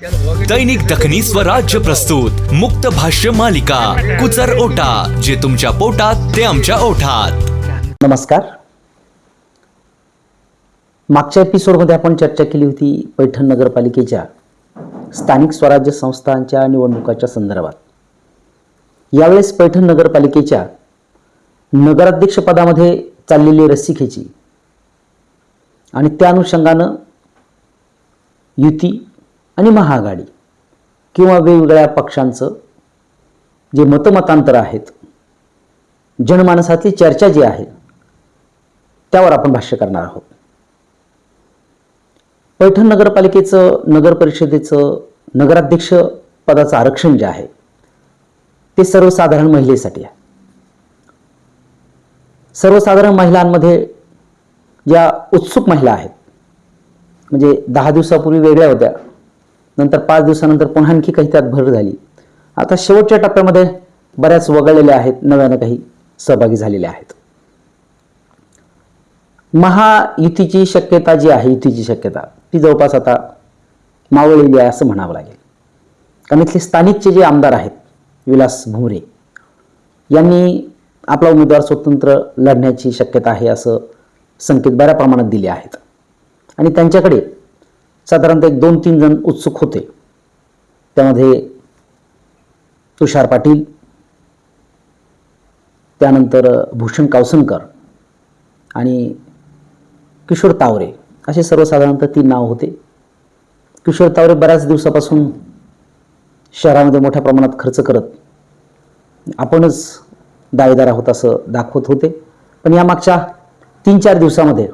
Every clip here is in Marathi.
दैनिक दखनी स्वराज्य प्रस्तुत मुक्त भाष्य मालिका कुचर ओटा जे तुमच्या पोटात ते आमच्या ओठात. नमस्कार. मागच्या एपिसोडमध्ये आपण चर्चा केली होती पैठण नगरपालिकेच्या स्थानिक स्वराज्य संस्थांच्या निवडणुकाच्या संदर्भात. यावेळेस पैठण नगरपालिकेच्या नगराध्यक्षपदामध्ये चाललेली रस्सीखेची आणि त्या अनुषंगानं युती आणि महाआघाडी किंवा वेगवेगळ्या पक्षांचं जे मतमतांतर आहेत जनमानसातली चर्चा जी आहे त्यावर आपण भाष्य करणार आहोत. पैठण नगरपालिकेचं नगर परिषदेचं नगराध्यक्ष पदाचं आरक्षण जे आहे ते सर्वसाधारण महिलेसाठी आहे. सर्वसाधारण महिलांमध्ये ज्या उत्सुक महिला आहेत म्हणजे दहा दिवसापूर्वी वेगळ्या होत्या नंतर पाच दिवसानंतर पुन्हा आणखी काही त्यात भर झाली. आता शेवटच्या टप्प्यामध्ये बऱ्याच वगळलेल्या आहेत नव्यानं काही सहभागी झालेल्या आहेत. महायुतीची शक्यता जी आहे युतीची शक्यता ती जवळपास आता मावळलेली आहे असं म्हणावं लागेल. कारण इथले स्थानिकचे जे आमदार आहेत विलास भुमरे यांनी आपला उमेदवार स्वतंत्र लढण्याची शक्यता आहे असं संकेत बऱ्या प्रमाणात दिले आहेत. आणि त्यांच्याकडे साधारणतः एक दोन तीन जण उत्सुक होते. त्यामध्ये तुषार पाटील त्यानंतर भूषण कावसनकर आणि किशोर तावरे. असे सर्वसाधारणतः तीन नाव होते. किशोर तावरे बऱ्याच दिवसापासून शहरामध्ये मोठ्या प्रमाणात खर्च करत आपणच दावेदार आहोत असं दाखवत होते. पण या मागच्या तीन चार दिवसामध्ये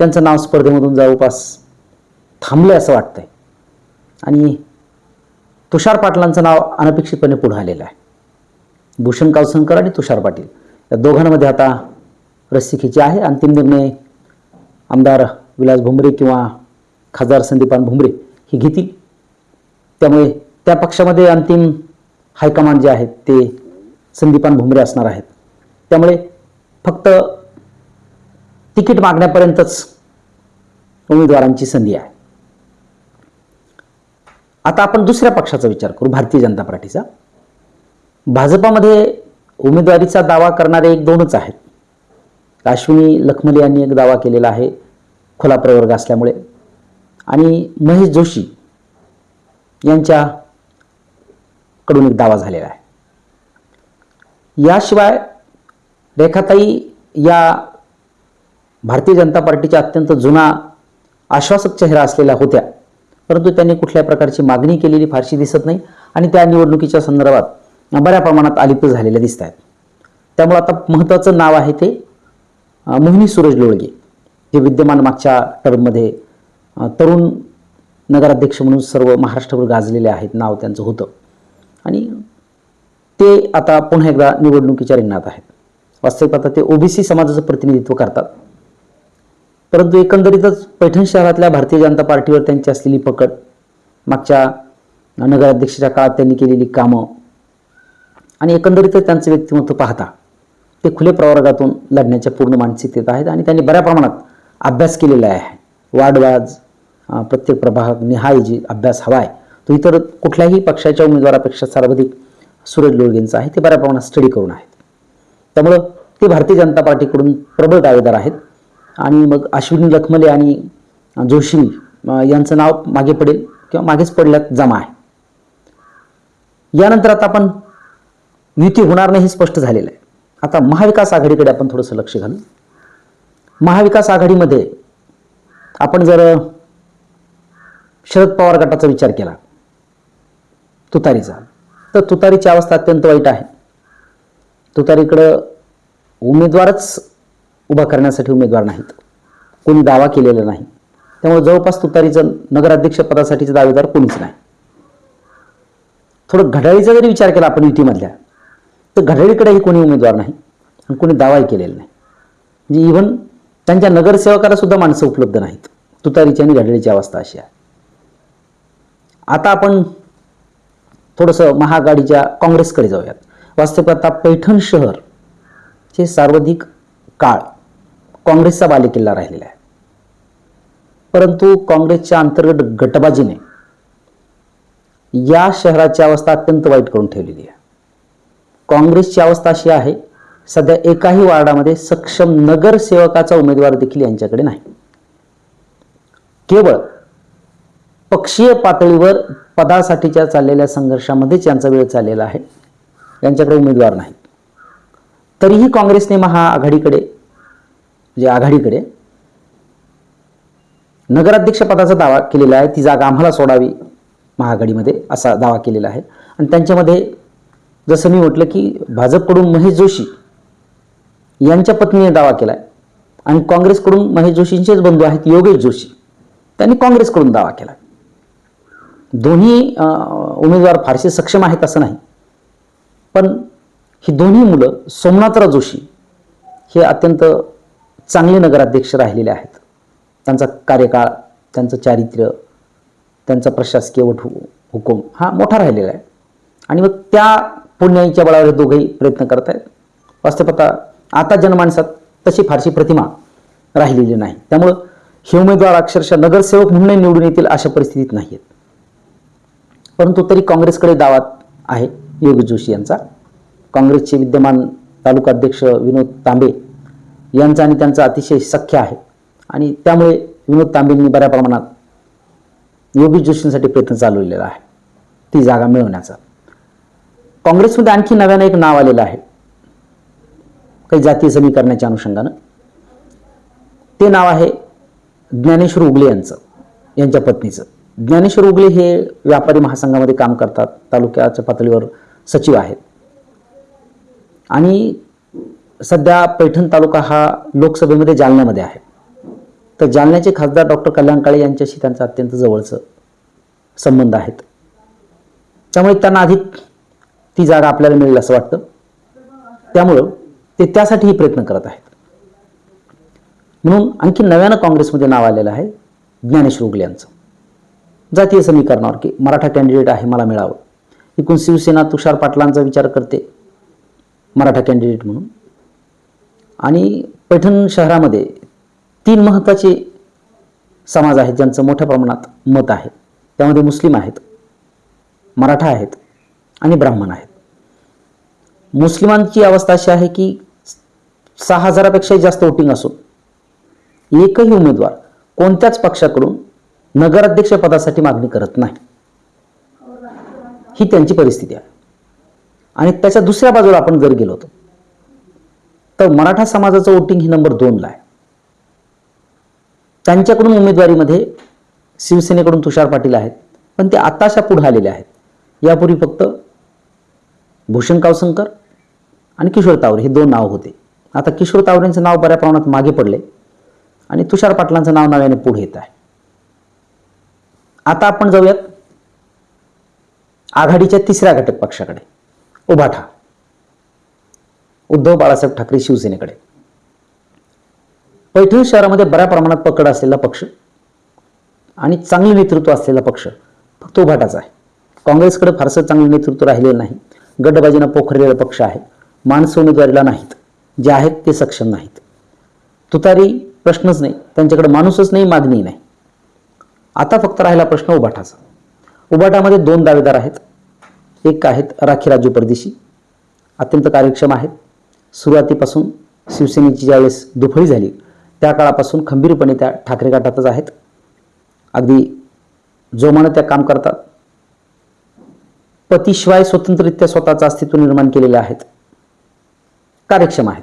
त्यांचं नाव स्पर्धेमधून जवळपास थांबले असं वाटतंय. आणि तुषार पाटलांचं नाव अनपेक्षितपणे पुढं आलेलं आहे. भूषण कावसनकर आणि तुषार पाटील या दोघांमध्ये आता रस्सीखीची आहे. अंतिम निर्णय आमदार विलास भुमरे किंवा खासदार संदीपान भुमरे हे घेतील. त्यामुळे त्या पक्षामध्ये अंतिम हायकमांड जे आहेत ते संदीपान भुमरे असणार आहेत. त्यामुळे फक्त तिकीट मागण्यापर्यंतच उमेदवारांची संधी आहे. आता आपण दुसऱ्या पक्षाचा विचार करू भारतीय जनता पार्टीचा. भाजपामध्ये उमेदवारीचा दावा करणारे एक दोनच आहेत. अश्विनी लखमले यांनी एक दावा केलेला आहे खुला प्रवर्ग असल्यामुळे. आणि महेश जोशी यांच्याकडून एक दावा झालेला आहे. याशिवाय रेखाताई या भारतीय जनता पार्टीच्या अत्यंत जुना आश्वासक चेहरा असलेल्या होत्या. परंतु त्यांनी कुठल्या प्रकारची मागणी केलेली फारशी दिसत नाही आणि त्या निवडणुकीच्या संदर्भात बऱ्या प्रमाणात आलिप्त झालेल्या दिसत आहेत त्यामुळे आता महत्त्वाचं नाव आहे ते मोहिनी सूरज लोळगे जे विद्यमान मागच्या टर्ममध्ये तरुण नगराध्यक्ष म्हणून सर्व महाराष्ट्रभर गाजलेले आहेत नाव त्यांचं होतं. आणि ते आता पुन्हा एकदा निवडणुकीच्या रिंगणात आहेत. वास्तविक आता ते ओबीसी समाजाचं प्रतिनिधित्व करतात. परंतु एकंदरीतच पैठण शहरातल्या भारतीय जनता पार्टीवर त्यांची असलेली पकड मागच्या नगराध्यक्षाच्या काळात त्यांनी केलेली कामं आणि एकंदरीतच त्यांचं व्यक्तिमत्व पाहता ते खुले प्रवर्गातून लढण्याच्या पूर्ण मानसिकतेत आहेत आणि त्यांनी बऱ्या प्रमाणात अभ्यास केलेला आहे. वाडवाज प्रत्येक प्रभाग निहाय जी अभ्यास हवा आहे तो इतर कुठल्याही पक्षाच्या उमेदवारापेक्षा सर्वाधिक सुरज लोळगेंचा आहे ते बऱ्या प्रमाणात स्टडी करून आहेत. त्यामुळं ते भारतीय जनता पार्टीकडून प्रबळ दावेदार आहेत. आणि मग अश्विनी लखमले आणि जोशी यांचं नाव मागे पडेल किंवा मागेच पडल्यात जमा आहे. यानंतर आता आपण युती होणार नाही हे स्पष्ट झालेलं आहे. आता महाविकास आघाडीकडे आपण थोडंसं लक्ष घालू. महाविकास आघाडीमध्ये आपण जर शरद पवार गटाचा विचार केला तुतारीचा तर तुतारीची अवस्था अत्यंत वाईट आहे. तुतारीकडं उमेदवारच उभा करण्यासाठी उमेदवार नाहीत. कोणी दावा केलेला नाही. त्यामुळे जवळपास तुतारीचं नगराध्यक्षपदासाठीचे दावेदार कोणीच नाही. थोडं घड्याळीचा जरी विचार केला आपण युतीमधल्या तर घड्याळीकडेही कोणी उमेदवार नाही आणि कोणी दावाही केलेला नाही. म्हणजे इव्हन त्यांच्या नगरसेवकाला सुद्धा माणसं उपलब्ध नाहीत. तुतारीची आणि घड्याळीची अवस्था अशी आहे. आता आपण थोडंसं महाआघाडीच्या काँग्रेसकडे जाऊयात. वास्तविक आता पैठण शहर हे सर्वाधिक काळ काँग्रेसचा बालेकिल्ला राहिलेला आहे. परंतु काँग्रेसच्या अंतर्गत गटबाजीने या शहराची अवस्था अत्यंत वाईट करून ठेवलेली आहे. काँग्रेसची अवस्था अशी आहे सध्या एकाही वार्डामध्ये सक्षम नगरसेवकाचा उमेदवार देखील यांच्याकडे नाही. केवळ पक्षीय पातळीवर पदासाठीच्या चाललेल्या संघर्षामध्येच यांचा वेळ चाललेला आहे. यांच्याकडे उमेदवार नाही तरीही काँग्रेसने महाआघाडीकडे म्हणजे आघाडीकडे नगराध्यक्षपदाचा दावा केलेला आहे. ती जागा आम्हाला सोडावी महाआघाडीमध्ये असा दावा केलेला आहे. आणि त्यांच्यामध्ये जसं मी म्हटलं की भाजपकडून महेश जोशी यांच्या पत्नीने दावा केला आहे आणि काँग्रेसकडून महेश जोशींचेच बंधू आहेत योगेश जोशी. त्यांनी काँग्रेसकडून दावा केला दोन्ही अं, उमेदवार फारसे सक्षम आहेत असं नाही. पण ही दोन्ही मुलं सोमनाथराव जोशी हे अत्यंत चांगले नगराध्यक्ष राहिलेले आहेत. त्यांचा कार्यकाळ त्यांचं चारित्र्य त्यांचा प्रशासकीय वट हुकूम हा मोठा राहिलेला आहे. आणि मग त्या पुण्याईच्या बळावर हे दोघेही प्रयत्न करत आहेत वास्तवता आता जनमानसात तशी फारशी प्रतिमा राहिलेली नाही. त्यामुळं हे उमेदवार अक्षरशः नगरसेवक म्हणून निवडून येतील अशा परिस्थितीत नाही आहेत परंतु तरी काँग्रेसकडे दावा आहे योगी जोशी यांचा. काँग्रेसचे विद्यमान तालुका अध्यक्ष विनोद तांबे यांचा आणि त्यांचा अतिशय सख्य आहे. आणि त्यामुळे विनोद तांबेंनी बऱ्या प्रमाणात योगी जोशींसाठी प्रयत्न चालवलेला आहे. ती जागा मिळवण्याचा. काँग्रेसमध्ये आणखी नव्यानं एक नाव आलेलं आहे. काही जातीय समीकरणाच्या अनुषंगानं. ते नाव आहे ज्ञानेश्वर उगले यांचं यांच्या पत्नीचं. ज्ञानेश्वर उगले हे व्यापारी महासंघामध्ये काम करतात तालुक्याच्या पातळीवर सचिव आहेत. आणि सध्या पैठण तालुका हा लोकसभेमध्ये जालन्यामध्ये आहे. तर जालन्याचे खासदार डॉक्टर कल्याण काळे यांच्याशी त्यांचा अत्यंत जवळचं संबंध आहेत. त्यामुळे त्यांना अधिक ती जागा आपल्याला मिळेल असं वाटतं. त्यामुळं ते त्यासाठीही प्रयत्न करत आहेत. म्हणून आणखी नव्यानं काँग्रेसमध्ये नाव आलेलं आहे ज्ञानेश उगले यांचं. जातीय समीकरणावर की मराठा कॅन्डिडेट आहे मला मिळावं. एकूण शिवसेना तुषार पाटलांचा विचार करते मराठा कॅन्डिडेट म्हणून. आणि पैठण शहरामध्ये तीन महत्त्वाचे समाज आहेत ज्यांचं मोठ्या प्रमाणात मत आहे. त्यामध्ये मुस्लिम आहेत मराठा आहेत आणि ब्राह्मण आहेत. मुस्लिमांची अवस्था अशी आहे की सहा हजारापेक्षाही जास्त वोटिंग असून एकही उमेदवार कोणत्याच पक्षाकडून नगराध्यक्ष पदासाठी मागणी करत नाही. ही त्यांची परिस्थिती आहे. आणि त्याच्या दुसऱ्या बाजूला आपण जर गेलो होतो तर मराठा समाजाचं वोटिंग ही नंबर दोनला आहे. त्यांच्याकडून उमेदवारीमध्ये शिवसेनेकडून तुषार पाटील आहेत पण ते आताशा पुढे आलेले आहेत. यापूर्वी फक्त भूषण कावसंकर आणि किशोर तावरे हे दोन नाव होते. आता किशोर तावरेंचं नाव बऱ्या प्रमाणात मागे पडले आणि तुषार पाटलांचं नाव नव्याने पुढे येत आहे. आता आपण जाऊयात आघाडीच्या तिसऱ्या घटक पक्षाकडे. उभाठा. उद्धव बाळासाहेब ठाकरे शिवसेनेकडे. पैठण शहरामध्ये बऱ्या प्रमाणात पकड असलेला पक्ष आणि चांगले नेतृत्व असलेला पक्ष फक्त उभाटाचा आहे. काँग्रेसकडे फारसं चांगलं नेतृत्व राहिलेलं नाही. गटबाजीनं पोखरलेला पक्ष आहे. माणसं उमेदवारीला नाहीत. जे आहेत ते सक्षम नाहीत. तुतारी प्रश्नच नाही. त्यांच्याकडे माणूसच नाही मागणी नाही. आता फक्त राहिला प्रश्न उभाटाचा. उभाटामध्ये दोन दावेदार आहेत. एक आहेत राखी राजू परदेशी. अत्यंत कार्यक्षम आहेत. सुरुवातीपासून शिवसेनेची ज्यावेळेस दुफळी झाली त्या काळापासून खंबीरपणे त्या ठाकरे गटातच आहेत. अगदी जोमानं त्या काम करतात. पतीशिवाय स्वतंत्ररित्या स्वतःचं अस्तित्व निर्माण केलेले आहेत. कार्यक्षम आहेत.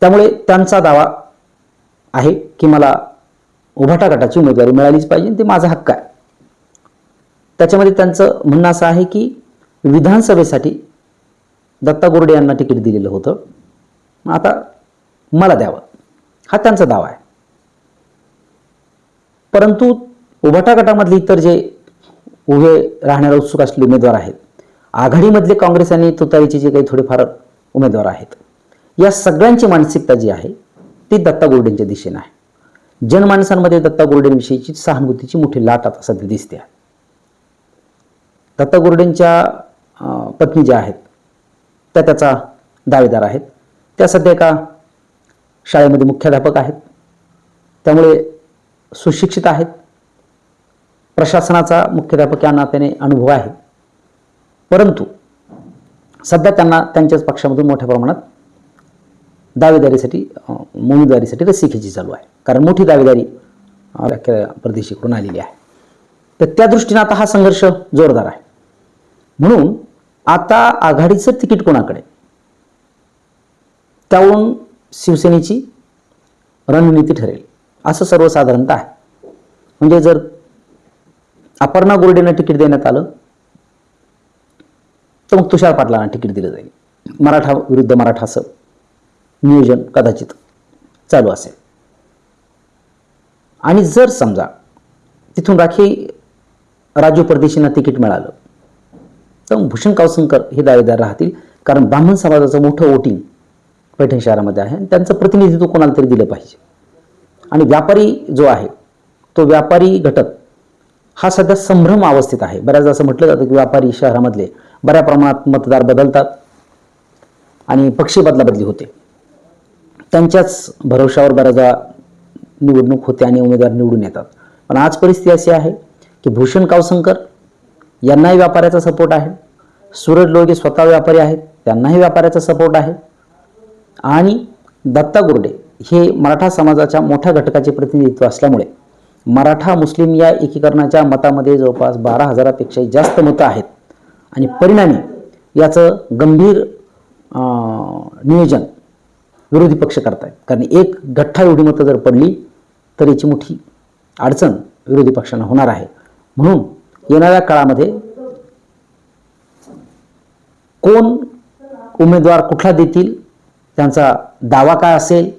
त्यामुळे त्यांचा दावा आहे की मला उभाटा गटाची उमेदवारी मिळालीच पाहिजे ते माझा हक्क आहे. त्याच्यामध्ये त्यांचं म्हणणं असं आहे की विधानसभेसाठी दत्ता गोरडे यांना तिकीट दिलेलं होतं. मग आता मला द्यावं. हा त्यांचा दावा आहे. परंतु उभाटा गटामधले इतर जे उभे राहण्याला उत्सुक असलेले उमेदवार आहेत आघाडीमधले काँग्रेस आणि तुतारीचे जे काही थोडेफार उमेदवार आहेत या सगळ्यांची मानसिकता जी आहे ती दत्ता गोरडेंच्या दिशेने आहे. जनमानसांमध्ये दत्ता गोरडेंविषयीची सहानुभूतीची मोठी लाट आता सध्या दिसते आहे. दत्ता गोरडेंच्या पत्नी ज्या आहेत त्या त्याचा दावेदार आहेत. त्या सध्या एका शाळेमध्ये मुख्याध्यापक आहेत. त्यामुळे सुशिक्षित आहेत. प्रशासनाचा मुख्याध्यापक या नात्याने अनुभव आहे. परंतु सध्या त्यांना त्यांच्याच पक्षामधून मोठ्या प्रमाणात दावेदारीसाठी अ, उमेदवारीसाठी रस्सीखेची चालू आहे. कारण मोठी दावेदारी परदेशीकडून व्याख्या प्रदेशीकडून आलेली आहे. तर त्या दृष्टीने आता हा संघर्ष जोरदार आहे. म्हणून आता आघाडीचं तिकीट कोणाकडे? त्याहून शिवसेनेची रणनीती ठरेल. असं सर्वसाधारणतः आहे. म्हणजे जर अपर्णा गोर्डेंना तिकीट देण्यात आलं तर मग तुषार पाटलांना तिकीट दिलं जाईल. मराठा विरुद्ध मराठा असं नियोजन कदाचित चालू असेल. आणि जर समजा तिथून राखी राजू परदेशींना तिकीट मिळालं तर मग भूषण कावसंकर हे दावेदार राहतील. कारण ब्राह्मण समाजाचं मोठं वोटिंग पैठण शहरामध्ये आहे. आणि त्यांचं प्रतिनिधित्व कोणाला तरी दिलं पाहिजे. आणि व्यापारी जो आहे तो व्यापारी घटक हा सध्या संभ्रम अवस्थेत आहे. बऱ्याचदा असं म्हटलं जातं की व्यापारी शहरामधले बऱ्या प्रमाणात मतदार बदलतात आणि पक्षी बदलाबदली होते. त्यांच्याच भरोशावर बऱ्याचदा निवडणूक होते आणि उमेदवार निवडून येतात. पण आज परिस्थिती अशी आहे की भूषण कावसंकर यांनाही व्यापाऱ्याचा सपोर्ट आहे. सूरज लोगे स्वतः व्यापारी आहेत त्यांनाही व्यापाऱ्याचा सपोर्ट आहे. आणि दत्ता गुर्डे हे मराठा समाजाच्या मोठ्या घटकाचे प्रतिनिधित्व असल्यामुळे मराठा मुस्लिम या एकीकरणाच्या मतामध्ये जवळपास बारा हजारापेक्षा जास्त मतं आहेत. आणि परिणामी याचं गंभीर अं, नियोजन विरोधी पक्ष करतायत. कारण एक गठ्ठा एवढी मतं जर पडली तर याची मोठी अडचण विरोधी पक्षांना होणार आहे. म्हणून येणाऱ्या काळामध्ये कोण उमेदवार कुठला देतील त्यांचा दावा काय असेल?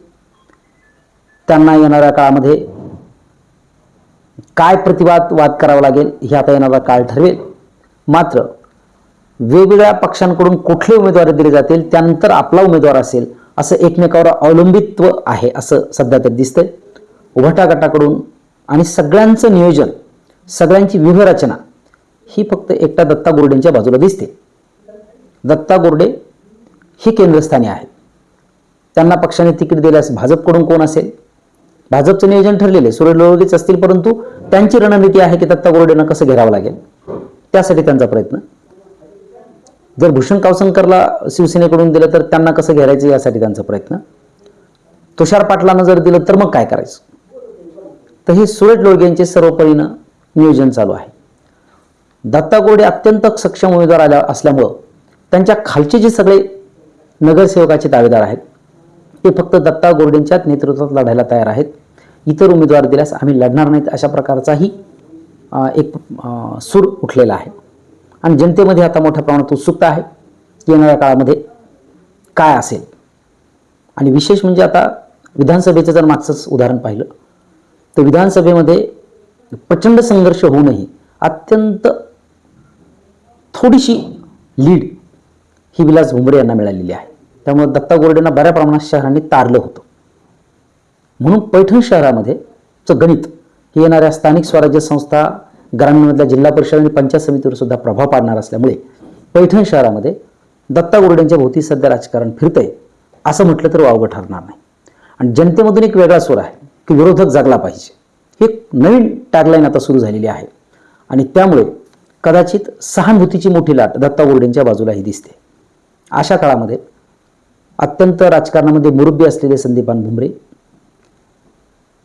त्यांना येणाऱ्या काळामध्ये काय प्रतिवाद वाद करावा लागेल हे आता येणारा काळ ठरवेल. मात्र वेगवेगळ्या पक्षांकडून कुठले उमेदवार दिले जातील त्यानंतर आपला उमेदवार असेल असं एकमेकावर अवलंबित्व आहे असं सध्या तरी दिसतंय. उभटा गटाकडून आणि सगळ्यांचं नियोजन सगळ्यांची व्यूहरचना ही फक्त एकटा दत्ता गोर्डेंच्या बाजूला दिसते. दत्ता गोर्डे ही केंद्रस्थानी आहेत. त्यांना पक्षाने तिकीट दिल्यास भाजपकडून कोण असेल? भाजपचं नियोजन ठरलेले सुरेश लोळगेच असतील परंतु त्यांची रणनीती आहे की दत्ता गोरडेंना कसं घेरावं लागेल? त्यासाठी त्यांचा प्रयत्न. जर भूषण कावसंकरला शिवसेनेकडून दिलं तर त्यांना कसं घेरायचं यासाठी त्यांचा प्रयत्न. तुषार पाटलांना जर दिलं तर मग काय करायचं? तर हे सुरेश लोळगे यांचे सर्वपरीनं नियोजन चालू आहे. दत्ता गोरडे अत्यंत सक्षम उमेदवार आल्या असल्यामुळं त्यांच्या खालचे जे सगळे नगरसेवकाचे दावेदार आहेत ते फक्त दत्ता गोर्डेंच्या नेतृत्वात लढायला तयार आहेत. इतर उमेदवार दिल्यास आम्ही लढणार नाहीत अशा प्रकारचाही एक सूर उठलेला आहे. आणि जनतेमध्ये आता मोठ्या प्रमाणात उत्सुकता आहे की येणाऱ्या काळामध्ये काय असेल. आणि विशेष म्हणजे आता विधानसभेचं जर मागचंच उदाहरण पाहिलं तर विधानसभेमध्ये प्रचंड संघर्ष होऊनही अत्यंत थोडीशी लीड ही विलास भुमरे यांना मिळालेली आहे. त्यामुळे दत्ता गोरडेंना बऱ्या प्रमाणात शहरांनी तारलं होतं. म्हणून पैठण शहरामध्ये चं गणित हे येणाऱ्या स्थानिक स्वराज्य संस्था ग्रामीणमधल्या जिल्हा परिषद आणि पंचायत समितीवर सुद्धा प्रभाव पाडणार असल्यामुळे पैठण शहरामध्ये दत्ता गोर्डेंच्या भोवती सध्या राजकारण फिरतंय असं म्हटलं तर वावगं ठरणार नाही. आणि जनतेमधून एक वेगळा स्वर आहे की विरोधक जगला पाहिजे. ही एक नवीन टॅगलाईन आता सुरू झालेली आहे. आणि त्यामुळे कदाचित सहानुभूतीची मोठी लाट दत्ता गोर्डेंच्या बाजूलाही दिसते. अशा काळामध्ये अत्यंत राजकारणामध्ये मुरुब्बी असलेले संदीपान भुमरे.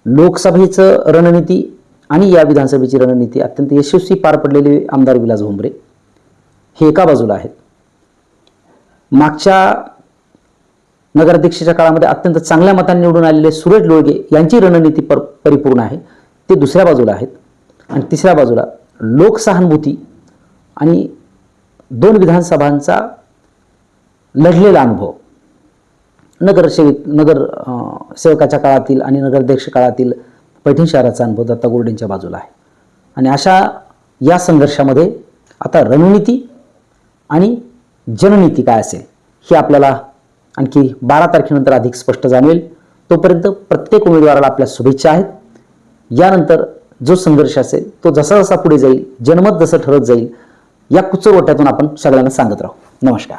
लोकसभेचं रणनीती आणि या विधानसभेची रणनीती अत्यंत यशस्वी पार पडलेले आमदार विलास भुमरे हे एका बाजूला आहेत. मागच्या नगराध्यक्षाच्या काळामध्ये अत्यंत चांगल्या मतांनी निवडून आलेले सूरज लोळगे यांची रणनीती पर परिपूर्ण आहे. ते दुसऱ्या बाजूला आहेत. आणि तिसऱ्या बाजूला लोकसहानुभूती आणि दोन विधानसभांचा लढलेला अनुभव. नगरसेविक नगर सेवकाच्या काळातील आणि नगराध्यक्ष काळातील पैठण शहराचा अनुभव दत्ता गोर्डेंच्या बाजूला आहे. आणि अशा या संघर्षामध्ये आता रणनीती आणि जननीती काय असेल हे आपल्याला आणखी बारा तारखेनंतर अधिक स्पष्ट जाणवेल. तोपर्यंत प्रत्येक उमेदवाराला आपल्या शुभेच्छा आहेत. यानंतर जो संघर्ष असेल तो जसा जसा पुढे जाईल जनमत जसं ठरत जाईल या कुचरवट्यातून आपण सगळ्यांना सांगत राहू. नमस्कार.